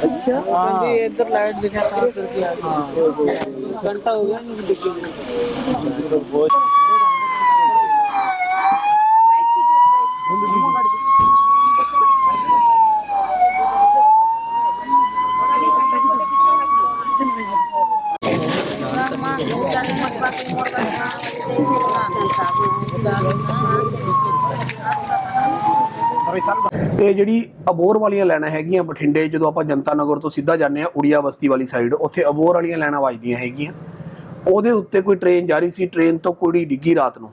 ਅੱਛਾ। ਕਹਿੰਦੇ ਇੱਧਰ ਲਾਈਟ ਦਿਖਾ ਤਾਂ ਕਰਕੇ ਆ ਗਏ ਘੰਟਾ ਹੋ ਗਿਆ ਨਹੀਂ ਡਿੱਗੀ ਬਹੁਤ Thank you. ਇਹ ਜਿਹੜੀ ਅਬੋਰ ਵਾਲੀਆਂ ਲੈਣਾ ਹੈਗੀਆਂ ਬਠਿੰਡੇ, ਜਦੋਂ ਆਪਾਂ ਜਨਤਾ ਨਗਰ ਤੋਂ ਸਿੱਧਾ ਜਾਂਦੇ ਆ ਉੜੀਆ ਬਸਤੀ ਵਾਲੀ ਸਾਈਡ ਉੱਥੇ ਅਬੋਰ ਵਾਲੀਆਂ ਲਾਈਨਾਂ ਵੱਜਦੀਆਂ ਹੈਗੀਆਂ। ਉਹਦੇ ਉੱਤੇ ਕੋਈ ਟ੍ਰੇਨ ਜਾ ਰਹੀ ਸੀ ਟ੍ਰੇਨ ਤੋਂ ਕੁੜੀ ਡਿੱਗੀ ਰਾਤ ਨੂੰ।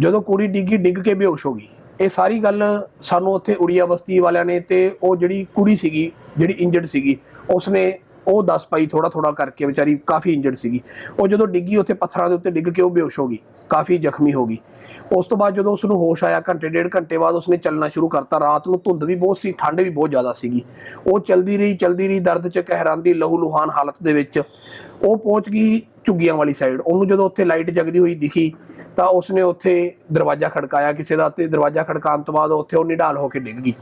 ਜਦੋਂ ਕੁੜੀ ਡਿੱਗੀ, ਡਿੱਗ ਕੇ ਬੇਹੋਸ਼ ਹੋ ਗਈ। ਇਹ ਸਾਰੀ ਗੱਲ ਸਾਨੂੰ ਉੱਥੇ ਉੜੀਆ ਬਸਤੀ ਵਾਲਿਆਂ ਨੇ ਤੇ ਉਹ ਜਿਹੜੀ ਕੁੜੀ ਸੀਗੀ, ਜਿਹੜੀ ਇੰਜਰਡ ਸੀਗੀ, ਉਸਨੇ ਉਹ ਦੱਸ ਪਾਈ ਥੋੜਾ ਥੋੜਾ ਕਰਕੇ ਵਿਚਾਰੀ ਕਾਫੀ ਇੰਜਰਡ ਸੀਗੀ। ਉਹ ਜਦੋਂ ਡਿੱਗੀ ਉੱਥੇ ਪੱਥਰਾਂ ਦੇ ਉੱਤੇ ਡਿੱਗ ਕੇ ਉਹ ਬੇਹੋਸ਼ ਹੋ ਗਈ, ਕਾਫੀ ਜ਼ਖਮੀ ਹੋ ਗਈ। ਉਸ ਤੋਂ ਬਾਅਦ ਜਦੋਂ ਉਸ ਨੂੰ ਹੋਸ਼ ਆਇਆ, ਘੰਟੇ, ਡੇਢ ਘੰਟੇ ਬਾਅਦ ਉਸਨੇ ਚੱਲਣਾ ਸ਼ੁਰੂ ਕਰਤਾ। ਰਾਤ ਨੂੰ ਧੁੰਦ ਵੀ ਬਹੁਤ ਸੀ, ਠੰਡ ਵੀ ਬਹੁਤ ਜ਼ਿਆਦਾ ਸੀਗੀ। ਉਹ ਚਲਦੀ ਰਹੀ ਚਲਦੀ ਰਹੀ, ਦਰਦ ਚ ਕਹਿਰਾਂਦੀ ਲਹੂ ਲੁਹਾਨ ਹਾਲਤ ਦੇ ਵਿੱਚ। ਉਹ ਪਹੁੰਚ ਗਈ ਝੁੱਗੀਆਂ ਵਾਲੀ ਸਾਈਡ ਉਹਨੂੰ ਜਦੋਂ ਉੱਥੇ ਲਾਈਟ ਜਗਦੀ ਹੋਈ ਦਿਖੀ ਤਾਂ ਉਸਨੇ ਉੱਥੇ ਦਰਵਾਜ਼ਾ ਖੜਕਾਇਆ ਕਿਸੇ ਦਾ ਤੇ ਦਰਵਾਜ਼ਾ ਖੜਕਾਉਣ ਤੋਂ ਬਾਅਦ ਉੱਥੇ ਉਹ ਨਿਢਾਲ ਹੋ ਕੇ ਡਿੱਗ ਗਈ।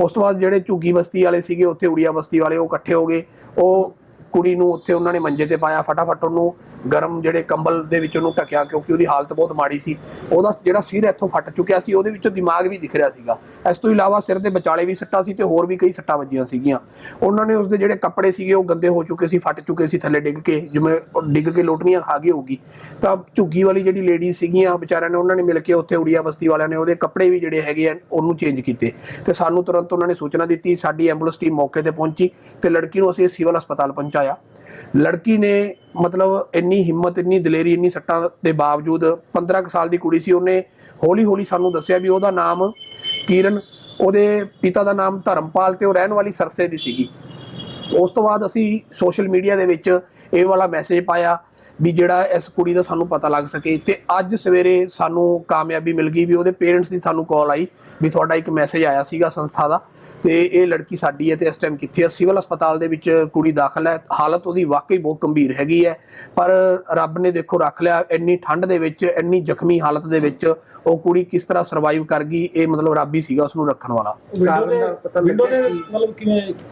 ਉਸ ਤੋਂ ਬਾਅਦ ਜਿਹੜੇ ਝੁੱਗੀ ਬਸਤੀ ਵਾਲੇ ਸੀਗੇ, ਉੱਥੇ ਉੜੀਆ ਬਸਤੀ ਵਾਲੇ ਉਹ ਇਕੱਠੇ ਹੋ ਗਏ। ਉਹ ਕੁੜੀ ਨੂੰ ਉੱਥੇ ਉਹਨਾਂ ਨੇ ਮੰਜੇ ਤੇ ਪਾਇਆ, ਫਟਾਫਟ ਉਹਨੂੰ ਗਰਮ ਜਿਹੜੇ ਕੰਬਲ ਦੇ ਵਿੱਚ ਉਹਨੂੰ ਢੱਕਿਆ ਕਿਉਂਕਿ ਉਹਦੀ ਹਾਲਤ ਬਹੁਤ ਮਾੜੀ ਸੀ। ਉਹਦਾ ਜਿਹੜਾ ਸਿਰ ਇੱਥੋਂ ਫਟ ਚੁੱਕਿਆ ਸੀ, ਉਹਦੇ ਵਿੱਚੋਂ ਦਿਮਾਗ ਵੀ ਦਿਖ ਰਿਹਾ ਸੀਗਾ। ਇਸ ਤੋਂ ਇਲਾਵਾ ਸਿਰ ਦੇ ਵਿਚਾਲੇ ਵੀ ਸੱਟਾਂ ਸੀ ਤੇ ਹੋਰ ਵੀ ਕਈ ਸੱਟਾਂ ਵੱਜੀਆਂ ਸੀਗੀਆਂ। ਉਹਨਾਂ ਨੇ ਉਸਦੇ ਜਿਹੜੇ ਕੱਪੜੇ ਸੀਗੇ, ਉਹ ਗੰਦੇ ਹੋ ਚੁੱਕੇ ਸੀ, ਫਟ ਚੁੱਕੇ ਸੀ ਥੱਲੇ ਡਿੱਗ ਕੇ। ਜਿਵੇਂ ਡਿੱਗ ਕੇ ਲੋਟਣੀਆਂ ਖਾ ਗਈ ਹੋਊਗੀ। ਤਾਂ ਝੁੱਗੀ ਵਾਲੀ ਜਿਹੜੀ ਲੇਡੀ ਸੀਗੀਆਂ, ਵਿਚਾਰਿਆਂ ਨੇ ਉਹਨਾਂ ਨੇ ਮਿਲ ਕੇ ਉੱਥੇ ਉੜੀਆ ਬਸਤੀ ਵਾਲਿਆਂ ਨੇ ਉਹਦੇ ਕੱਪੜੇ ਵੀ ਜਿਹੜੇ ਹੈਗੇ ਆ, ਉਹਨੂੰ ਚੇਂਜ ਕੀਤੇ। ਤੇ ਸਾਨੂੰ ਤੁਰੰਤ ਉਹਨਾਂ ਨੇ ਸੂਚਨਾ ਦਿੱਤੀ, ਸਾਡੀ ਐਂਬੂਲੈਂਸ ਟੀਮ ਮੌਕੇ ਤੇ ਪਹੁੰਚੀ ਤੇ ਲੜਕੀ ਨੂੰ ਅਸੀਂ ਸਿਵਲ ਹਸਪਤਾਲ ਪਹੁੰਚਾਇਆ। ਲੜਕੀ ਨੇ ਮਤਲਬ ਇੰਨੀ ਹਿੰਮਤ, ਇੰਨੀ ਦਲੇਰੀ, ਇੰਨੀ ਸੱਟਾਂ ਦੇ ਬਾਵਜੂਦ 15 ਕੁ ਸਾਲ ਦੀ ਕੁੜੀ ਸੀ, ਉਹਨੇ ਹੌਲੀ ਹੌਲੀ ਸਾਨੂੰ ਦੱਸਿਆ ਵੀ ਉਹਦਾ ਨਾਮ ਕਿਰਨ, ਉਹਦੇ ਪਿਤਾ ਦਾ ਨਾਮ ਧਰਮਪਾਲ ਤੇ ਉਹ ਰਹਿਣ ਵਾਲੀ ਸਰਸੇ ਦੀ ਸੀਗੀ। ਉਸ ਤੋਂ ਬਾਅਦ ਅਸੀਂ ਸੋਸ਼ਲ ਮੀਡੀਆ ਦੇ ਵਿੱਚ ਇਹ ਵਾਲਾ ਮੈਸੇਜ ਪਾਇਆ ਵੀ ਜਿਹੜਾ ਇਸ ਕੁੜੀ ਦਾ ਸਾਨੂੰ ਪਤਾ ਲੱਗ ਸਕੇ ਤੇ ਅੱਜ ਸਵੇਰੇ ਸਾਨੂੰ ਕਾਮਯਾਬੀ ਮਿਲ ਗਈ ਵੀ ਉਹਦੇ ਪੇਰੈਂਟਸ ਦੀ ਸਾਨੂੰ ਕਾਲ ਆਈ ਵੀ ਤੁਹਾਡਾ ਇੱਕ ਮੈਸੇਜ ਆਇਆ ਸੀਗਾ ਸੰਸਥਾ ਦਾ ਤੇ ਇਹ ਲੜਕੀ ਸਾਡੀ ਹੈ ਤੇ ਇਸ ਟਾਈਮ ਕਿੱਥੇ ਹੈ ਸਿਵਲ ਹਸਪਤਾਲ ਦੇ ਵਿੱਚ ਕੁੜੀ ਦਾਖਲ ਹੈ। ਹਾਲਤ ਉਹਦੀ ਵਾਕਈ ਬਹੁਤ ਗੰਭੀਰ ਹੈਗੀ ਹੈ। ਪਰ ਰੱਬ ਨੇ ਦੇਖੋ ਰੱਖ ਲਿਆ ਇੰਨੀ ਠੰਡ ਦੇ ਵਿੱਚ ਇੰਨੀ ਜ਼ਖਮੀ ਹਾਲਤ ਦੇ ਵਿੱਚ ਉਹ ਕੁੜੀ ਕਿਸ ਤਰ੍ਹਾਂ ਸਰਵਾਈਵ ਕਰ ਗਈ ਇਹ ਮਤਲਬ ਰੱਬ ਹੀ ਸੀਗਾ ਉਸ ਨੂੰ ਰੱਖਣ ਵਾਲਾ।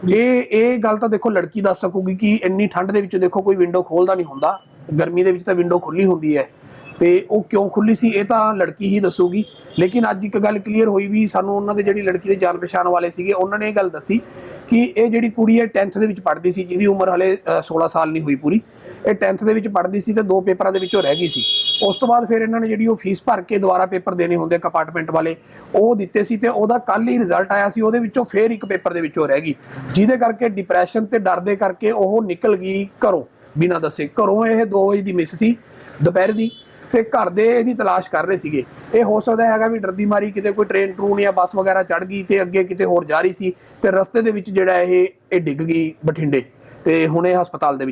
ਇਹ ਇਹ ਗੱਲ ਤਾਂ ਦੇਖੋ ਲੜਕੀ ਦੱਸ ਸਕੂਗੀ ਕਿ ਇੰਨੀ ਠੰਡ ਦੇ ਵਿੱਚ ਦੇਖੋ ਕੋਈ ਵਿੰਡੋ ਖੋਲਦਾ ਨਹੀਂ ਹੁੰਦਾ। ਗਰਮੀ ਦੇ ਵਿੱਚ ਤਾਂ ਵਿੰਡੋ ਖੁੱਲੀ ਹੁੰਦੀ ਹੈ। ਤੇ ਉਹ ਕਿਉਂ ਖੁੱਲੀ ਸੀ ਇਹ ਤਾਂ ਲੜਕੀ ਹੀ ਦੱਸੂਗੀ। ਲੇਕਿਨ ਅੱਜ ਇੱਕ ਗੱਲ ਕਲੀਅਰ ਹੋਈ ਵੀ ਸਾਨੂੰ ਉਹਨਾਂ ਦੇ ਜਿਹੜੀ ਲੜਕੀ ਦੇ ਜਾਣ ਪਛਾਣ ਵਾਲੇ ਸੀਗੇ ਉਹਨਾਂ ਨੇ ਇਹ ਗੱਲ ਦੱਸੀ ਕਿ ਇਹ ਜਿਹੜੀ ਕੁੜੀ ਹੈ 10th ਦੇ ਵਿੱਚ ਪੜ੍ਹਦੀ ਸੀ ਜਿਹਦੀ ਉਮਰ ਹਲੇ ਅ, 16 ਸਾਲ ਨਹੀਂ ਹੋਈ ਪੂਰੀ। ਇਹ 10th ਦੇ ਵਿੱਚ ਪੜ੍ਹਦੀ ਸੀ ਤੇ ਦੋ ਪੇਪਰਾਂ ਦੇ ਵਿੱਚੋਂ ਰਹਿ ਗਈ ਸੀ। ਉਸ ਤੋਂ ਬਾਅਦ ਫਿਰ ਇਹਨਾਂ ਨੇ ਜਿਹੜੀ ਉਹ ਫੀਸ ਭਰ ਕੇ ਦੁਬਾਰਾ ਪੇਪਰ ਦੇਣੇ ਹੁੰਦੇ ਕੰਪਾਰਟਮੈਂਟ ਵਾਲੇ ਉਹ ਦਿੱਤੇ ਸੀ ਤੇ ਉਹਦਾ ਕੱਲ ਹੀ ਰਿਜ਼ਲਟ ਆਇਆ ਸੀ ਉਹਦੇ ਵਿੱਚੋਂ ਫਿਰ ਇੱਕ ਪੇਪਰ ਦੇ ਵਿੱਚੋਂ ਰਹਿ ਗਈ। ਜਿਹਦੇ ਕਰਕੇ ਡਿਪਰੈਸ਼ਨ ਤੇ ਡਰ ਦੇ ਕਰਕੇ ਉਹ ਨਿਕਲ ਗਈ ਘਰੋਂ ਬਿਨਾਂ ਦੱਸੇ। ਘਰੋਂ ਇਹ 2 ਵਜੇ ਦੀ ਮਿਸ ਸੀ ਦੁਪਹਿਰ ਦੀ। ਤੇ ਘਰ ਦੇ ਇਹਦੀ ਤਲਾਸ਼ ਕਰ ਰਹੇ ਸੀਗੇ। ਇਹ ਹੋ ਸਕਦਾ ਹੈਗਾ ਵੀ ਡਰਦੀ ਮਾਰੀ ਕਿਤੇ ਕੋਈ ਟ੍ਰੇਨ ਟਰੂਨ ਜਾਂ ਬੱਸ ਵਗੈਰਾ ਚੜ ਗਈ ਤੇ ਅੱਗੇ ਕਿਤੇ ਹੋਰ ਜਾ ਰਹੀ ਸੀ ਤੇ ਰਸਤੇ ਦੇ ਵਿੱਚ ਜਿਹੜਾ ਇਹ ਇਹ ਡਿੱਗ ਗਈ ਬਠਿੰਡੇ ਤੇ ਹੁਣ ਇਹ ਹਸਪਤਾਲ ਦੇ ਵਿੱਚ